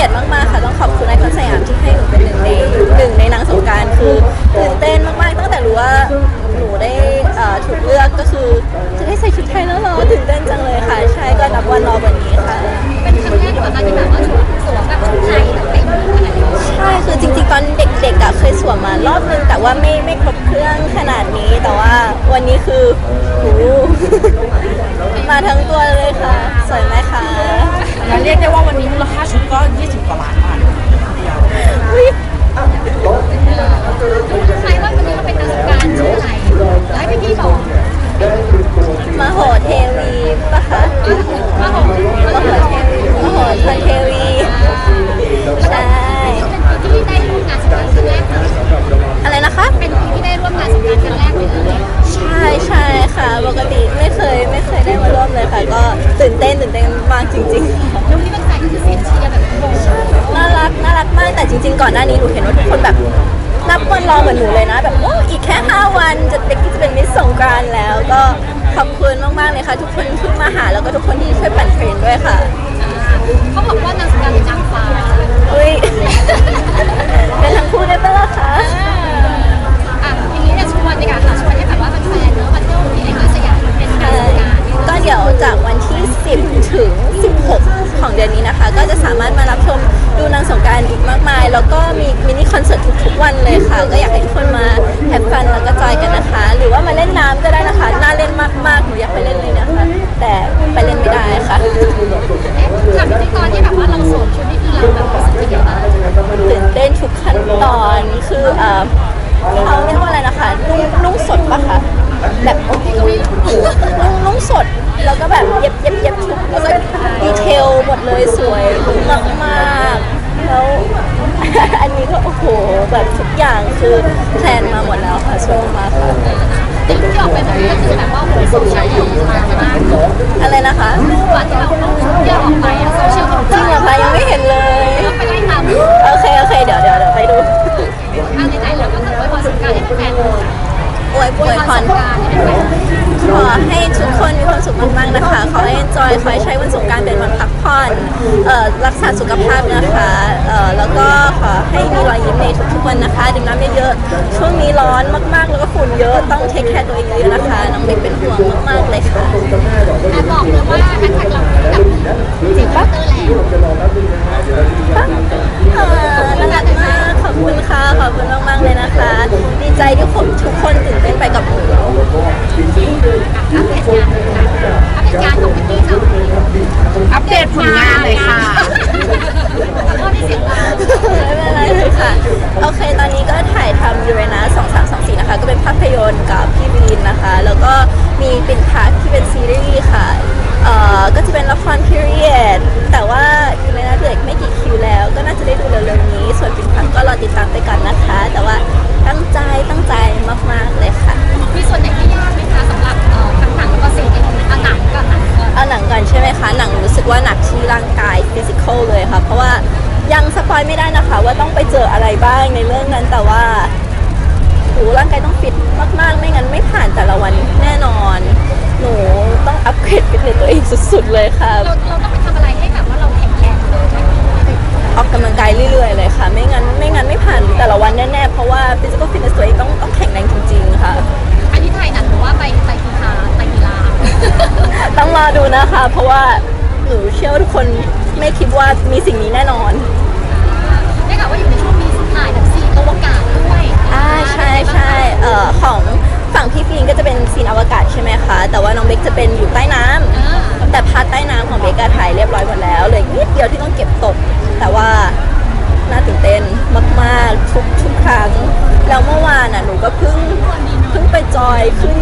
กียรติมากๆค่ะต้องขอบคุณไอคอนสยามที่ให้หนูเป็นหนึ่งในหนึ่งในนางสงกรารคือตื่นเต้นมากๆตั้งแต่รู้ว่าหนูได้เอ่อถูกเลือกก็คือจะได้ใส่ชุดไทยแล้วเหรอตื่นเต้นจังเลยค่ะ ใช่ก็นับวันรอวันนี้ค่ะ เป็นครั้งแรกหรือเปล่าคะที่แบบว่าชุดสวมแบบชุดไทยแบบเต็มขนาดนี้ใช่คือจริงๆตอนเด็กๆอะเคยสวมมารอบนึงแต่ว่าไม่ไม่ครบเครื่องขนาดนี้แต่ว่าวันนี้คือโอ้โหมาทั้งตัวเลยค่ะ สวยไหมคะ งั้นเรียกได้ว่าวันนี้มูลค่าชุดก็ 20 กว่าล้านบาทอุ๊ยใครว่าวันนี้เราเป็นนางสงกรารชื่ออะไรแล้วให้พี่บอกมาโหเทวีปะ กแต่จริงๆก่อนหน้านี้หนูเห็นว่าทุกคนแบบนับวันรอเหมือนหนูเลยนะ แบบโอ้อีกแค่ 5 วันจะเด็กที่จะเป็นมิสสงกรานต์แล้ว ก็ขอบคุณมากๆเลยค่ะ ทุกคนที่มาหาแล้วก็ทุกคนที่ช่วยปั่นเทรนด้วยค่ะเขาบอกว่านางสงกรารเป็นนางฟ้าอุ้ยเป็นทั้งคู่ได้ปะล่ะคะ หมดเลยสวยมากมากๆแล้วอันนี้ก็โอ้โหแบบทุกอย่างคือแพลนมาหมดแล้วค่ะสวยมากค่ะแต่รูปที่ออกไปแบบนี้ก็คือแบบว่าโอ้โหโซเชียลดีมากมากอะไรนะคะรูปอะที่เราเอาชุดที่เราออกไปอะโซเชียลจริงเหรอคะยังไม่เห็นเลยต้องไปไล่ตามโอเคโอเคเดี๋ยวเดี๋ยวเดี๋ยวไป รักษาสุขภาพนะคะเอ่อแล้วก็ขอให้มีรอยยิ้มในทุกๆวันนะคะดื่มน้ำเยอะๆช่วงนี้ร้อนมากๆ แล้วก็ฝุ่นเยอะต้องเทคแคร์ตัวเองเยอะๆนะคะน้องเด็กเป็นห่วงมากๆเลยค่ะแต่บอกเลยว่าแฮชแท็กเราแบบจริงปะเตอร์แล้วเอ่อน่ารักมากขอบคุณค่ะขอบคุณมากๆเลยนะคะ ดีใจที่ผมทุกคนตื่นเต้นไปกับหนูอัปเดตงานค่ะอัปเดตงานของพี่ สุด ๆ เลยค่ะ เราเราต้องไปทำอะไรให้แบบว่าเราแข็งแรงขึ้นไหมออกกำลังกายเรื่อย ๆ เลยค่ะ ไม่งั้นไม่งั้นไม่ผ่านแต่ละวันแน่ ๆ เพราะว่าฟิสิกอลฟิตเนสตัวเองต้องต้องแข็งแรงจริง ๆ ค่ะ อันนี้ไทยหนังหรือว่าไปไปกีฬาไปกีฬาต้องรอดูนะคะ เพราะว่าหนูเชื่อว่าทุกคนไม่คิดว่ามีสิ่งนี้แน่นอน ได้ข่าวว่าอยู่ในช่วงมีถ่ายแบบซีนอวกาศด้วยอ่าใช่ใช่เอ่อของฝั่งพี่ฟีนก็จะเป็นซีนอวกาศใช่ไหมคะ แต่ว่าน้องเบคจะเป็นอยู่ใต้น้ำอ่า แต่พาร์ทใต้น้ำของเบคก็ถ่ายเรียบร้อยหมดแล้วเหลยนิดเดียวที่ต้องเก็บตก แต่ว่าน่าตื่นเต้นมากๆทุกทุกครั้ง แล้วเมื่อวานอะหนูก็เพิ่งเพิ่งไปจอยขึ้น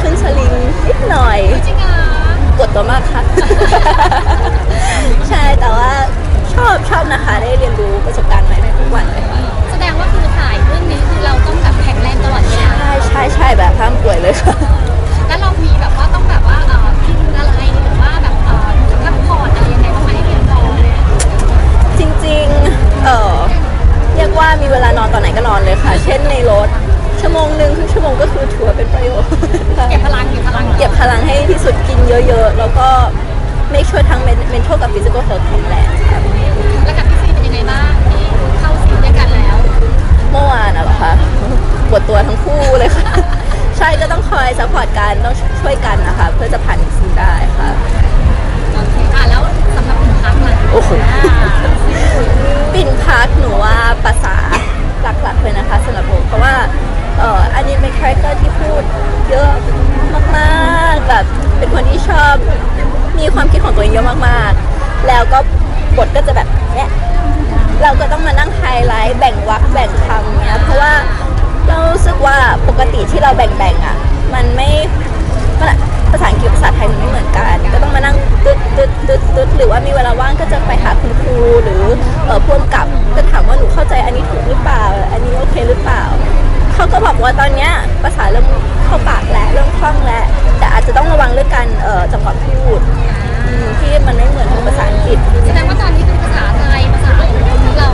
ขึ้นสลิงนิดหน่อยจริงอะกดตัวมากค่ะ ใช่แต่ว่าชอบชอบนะคะได้เรียนรู้ประสบการณ์ใหม่ๆทุกวันเลย งให้ที่สุดกินเยอะๆแล้วก็ make sure ทั้ง mental กับ physical health แข็งแรงค่ะแล้วกับพี่ซีเป็นยังไงบ้างที่เข้าซีนด้วยกันแล้ว เมื่อวานอะเหรอคะปวดตัวทั้งคู่เลยค่ะ ใช่ก็ต้องคอยซัพพอร์ตกันต้องช่วยกันนะคะ เพื่อจะผ่านซีนได้ค่ะโอเคอะแล้วสำหรับคุณพักล่ะโอ้โหอ่าปิ่นพักหนูว่าภาษาหลักๆเลยนะคะสำหรับผมเพราะว่าเอ่ออันนี้เป็นคาแรคเตอร์ที่พูดเยอะมากๆแบบเป็นคนที่ชอบ มีความคิดของตัวเองเยอะมากๆ แล้วก็บทก็จะแบบเนี้ยเราก็ต้องมานั่งไฮไลท์แบ่งวรรคแบ่งคำเนี้ยเพราะว่าเรารู้สึกว่าปกติที่เราแบ่งๆอะ มันไม่ภาษาอังกฤษภาษาไทยมันไม่เหมือนกัน ก็ต้องมานั่งตึ๊ดตึ๊ดตึ๊ดตึ๊ดหรือว่ามีเวลาว่างก็จะไปหาคุณครูหรือเออพ่วงกับก็ถามว่าหนูเข้าใจอันนี้ถูกหรือเปล่า อันนี้โอเคหรือเปล่าเขาก็บอกว่าตอนเนี้ยภาษาเริ่มเข้าปากแล้วเริ่มคล่องแล้วแต่อาจจะต้องระวังเรื่องการเอ่อจังหวะพูด ที่มันไม่เหมือนของภาษาอังกฤษ แสดงว่าตอนนี้คือภาษาไทยภาษาอังกฤษเรา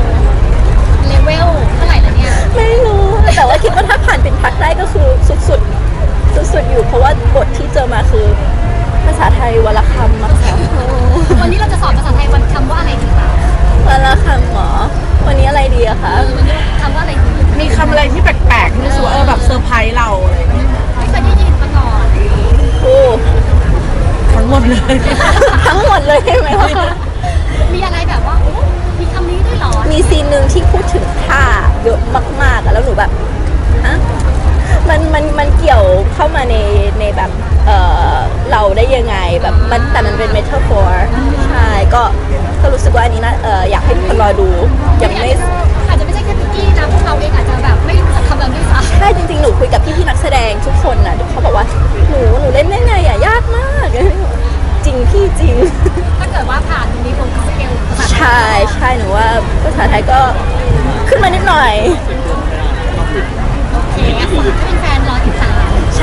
เลเวลเท่าไหร่แล้วเนี่ยไม่รู้ แต่ว่าคิดว่าถ้าผ่านเป็นพักได้ก็คือสุดๆสุดๆอยู่ เพราะว่าบทที่เจอมาคือ ภาษาไทยวลคำอะค่ะวันนี้เราจะสอนภาษาไทยวันคำว่าอะไรดีคะวลคำเหรอวันนี้อะไรดีอะคะเออวันนี้คำว่าอะไรดีมีคำอะไรที่แปลกๆที่รู้สึกว่าเออแบบเซอร์ไพรส์เราอะไรอย่างเงี้ยไม่เคยได้ยินมาก่อนโอ้ทั้ งหมดเลย ทั้งหมดเลยใช่ไหมคะ มีอะไรแบบว่าโอ้มีคำนี้ด้วยเหรอมีซีนหนึ่งที่พูดถึงท่าเยอะมากๆอะแล้วหนูแบบฮะมันมันมันเกี่ยวเข้ามาในในแบบเออเราได้ยังไงแบบมันแต่มันเป็นเมทัลฟอร์ใช่ก็ก็รู้สึกว่าอันนี้นะเอออยากให้ทุกคนรอดูยังไม่อาจจะไม่ใช่แค่พิกกี้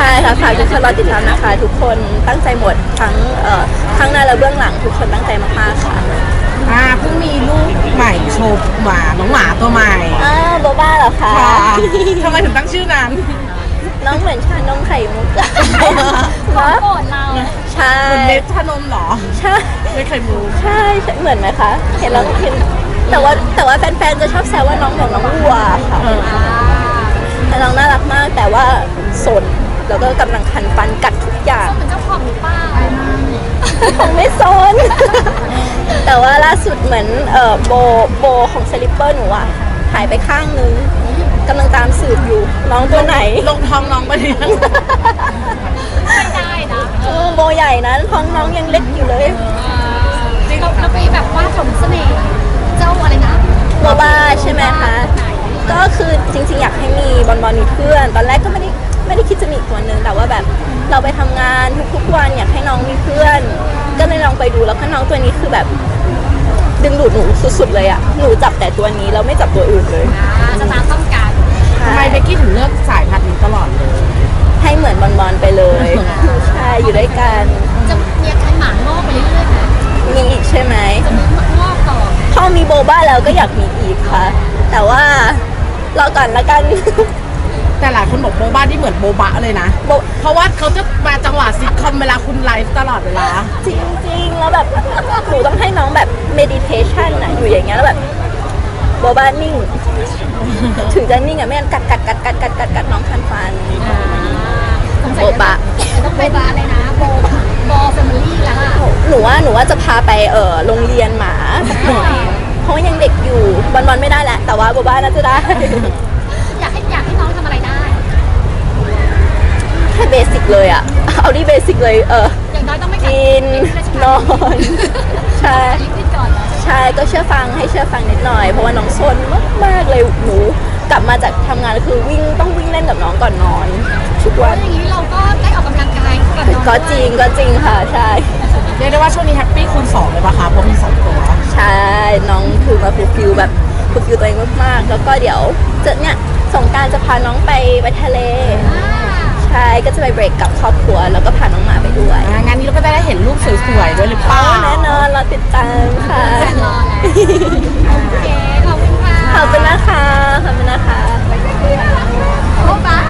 ช่ค่ะฝากทุกคนรอติดตามนะคะ ทุกคนตั้งใจหมดทั้งเอ่อทั้งหน้าและเบื้องหลังทุกคนตั้งใจมากๆค่ะอ่าเพิ่งมีลูกใหม่โชว์หมาน้องหมาตัวใหม่อ้าวโบบ้าเหรอคะค่ะทำไมถึงตั้งชื่อนั้น น้องเหมือนชานมไข่มุกอะของโปรดเราใช่เหมือนเม็ดชานมเหรอ ใช่ไม่เคยรู้ใช่ใช่เหมือนไหมคะ เห็นแล้วเห็นแต่ว่าแต่ว่าแฟนๆจะชอบแซวว่าน้องเหมือนน้องวัวค่ะเอออ่าแต่น้องน่ารักมากแต่ว่าสน แล้วก็กำลังคันฟันกัดทุกอย่างเหมือนเจ้าของหรือเปล่าคงไม่ซน แต่ว่าล่าสุดเหมือนเอ่อโบโบของสลิปเปอร์หนูอะหายไปข้างนึงกำลังตามสืบอยู่ น้องตัวไหนลงท้องน้องไปหรือยังไม่ได้นะเออโบใหญ่นะท้องน้องยังเล็กอยู่เลยจริงเราเราไปแบบว่าสมเสน่ห์เจ้าอะไรนะโบบ้าใช่ไหมคะ ก็คือจริงๆ อยากให้มีบอลบอลมีเพื่อน ตอนแรกก็ไม่ได้ ไม่ได้คิดจะมีอีกคนนึงแต่ว่าแบบเราไปทำงานทุกๆวันอยากให้น้องมีเพื่อน ก็เลยลองไปดูแล้วก็น้องตัวนี้คือแบบ ดึงดูดหนูสุดๆเลยอะหนูจับแต่ตัวนี้แล้วไม่จับตัวอื่นเลยอ่าสตาร์ต้องการทำไมเบกกี้ถึงเลือกสายพันธุ์นี้ตลอดเลย ให้เหมือนบอลบอลไปเลยใช่อยู่ด้วยกันจะมีอาการหมางอกไปเรื่อยๆนะมีอีกใช่ไหมจะมีงอกต่อพอมีโบบ้าแล้วก็อยากมีอีกค่ะ แต่ว่ารอก่อนละกัน แต่หลายคนบอกโบบ้าที่เหมือนโบบะเลยนะโบเพราะว่าเขาจะมาจังหวะซิทคอมเวลาคุณไลฟ์ตลอดเวลาจริงๆแล้วแบบหนูต้องให้น้องแบบ meditation อะอยู่อย่างเงี้ยแล้วแบบโบบ้านิ่ง ถึงจะนิ่งอะไม่งั้นกัดกัดกัดกัดกัดกัดกัดน้องคันฟันโบบะต้องเป็นอะไรนะโบโบแฟมิลี่แล้วอะหนูว่าหนูว่าจะพาไปเออโรงเรียนหมาสักหน่อยเพราะว่ายังเด็กอยู่บอลบอลไม่ได้แหละแต่ว่าโบบ้าน่าจะได้ เบสิกเลยอะเอาที่เบสิกเลยเอออย่างน้อยต้องไม่ขัดกินนอนใช่ลิขิตก่อนเหรอใช่ก็เชื่อฟังให้เชื่อฟังนิดหน่อย เพราะว่าน้องซนมากๆเลยหนูกลับมาจากทำงานคือวิ่งต้องวิ่งเล่นกับน้องก่อนนอนทุกเพวัราะนอย่างนี้เราก็ได้ออกกำลังกายก่อนนอนก็จริงก็จริงค่ะใช่ เรียกได้ว่าช่วงนี้แฮปปี้คูณสองเลยปะคะเพราะมีสองตัวใช่น้องคือมาฟูลฟิลแบบฟูลฟิลตัวเองมากๆ แล้วก็เดี๋ยวจะเนี่ยสงกรารจะพาน้องไปไปทะเล อ่า ใช่ก็จะไปเบรกกับครอบครัว แล้วก็พาน้องหมาไปด้วยอ่างานนี้เราก็จะได้เห็นรูปสวยๆด้วยหรือเปล่าแน่นอนเราติดตามค่ะแฟนรอแล้วโอเคขอบคุณค่ะขอบคุณนะคะขอบคุณนะคะโบ๊ะบะ